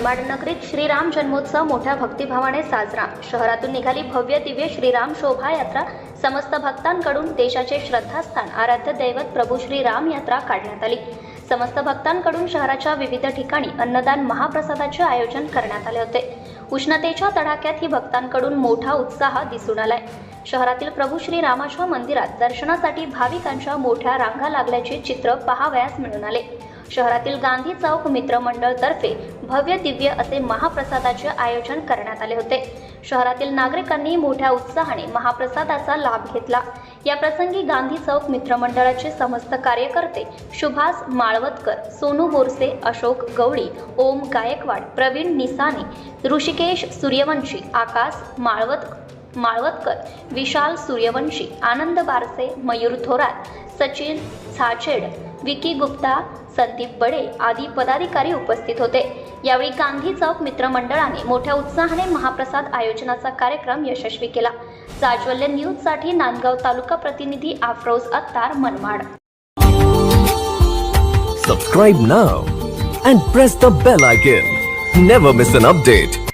श्रीराम जन्मोत्सव मोठ्या भक्तिभावाने साजरा. शहरातून निघाली भव्य दिव्य श्रीराम शोभायात्रा. समस्त भक्तांकडून देशाचे श्रद्धास्थान आराध्य दैवत प्रभू श्रीराम यात्रा काढण्यात आली. समस्त भक्तांकडून शहराच्या विविध ठिकाणी अन्नदान महाप्रसादाचे आयोजन करण्यात आले होते. उष्णतेच्या तडाख्यात ही भक्तांकडून मोठा उत्साह दिसून आलाय. शहरातील प्रभू श्रीरामाच्या मंदिरात दर्शनासाठी भाविकांच्या मोठ्या रांगा लागल्याचे चित्र पहावयास मिळून आले. शहरातील गांधी चौक मित्र भव्य दिव्य असे महाप्रसादाचे आयोजन करण्यात आले होते. शहरातील नागरिकांनी मोठ्या उत्साहाने महाप्रसादाचा लाभ घेतला. या प्रसंगी गांधी चौक मित्र मंडळाचे समस्त कार्यकर्ते सुभाष माळवतकर सोनू बोरसे अशोक गवळी ओम गायकवाड प्रवीण निसाने ऋषिकेश सूर्यवंशी आकाश माळवत माळवतकर विशाल सूर्यवंशी आनंद बारसे मयूर थोरात सचिन छाछेड विकी गुप्ता संदीप बडे आदी पदाधिकारी उपस्थित होते. यावेळी गांधी चौक मित्रमंडळाने मोठ्या उत्साहाने महाप्रसाद आयोजनाचा कार्यक्रम यशस्वी केला. जाज्वल्य न्यूजसाठी नांदगाव तालुका प्रतिनिधी Afroz Attar Manmad. Subscribe now and press the bell icon never miss an update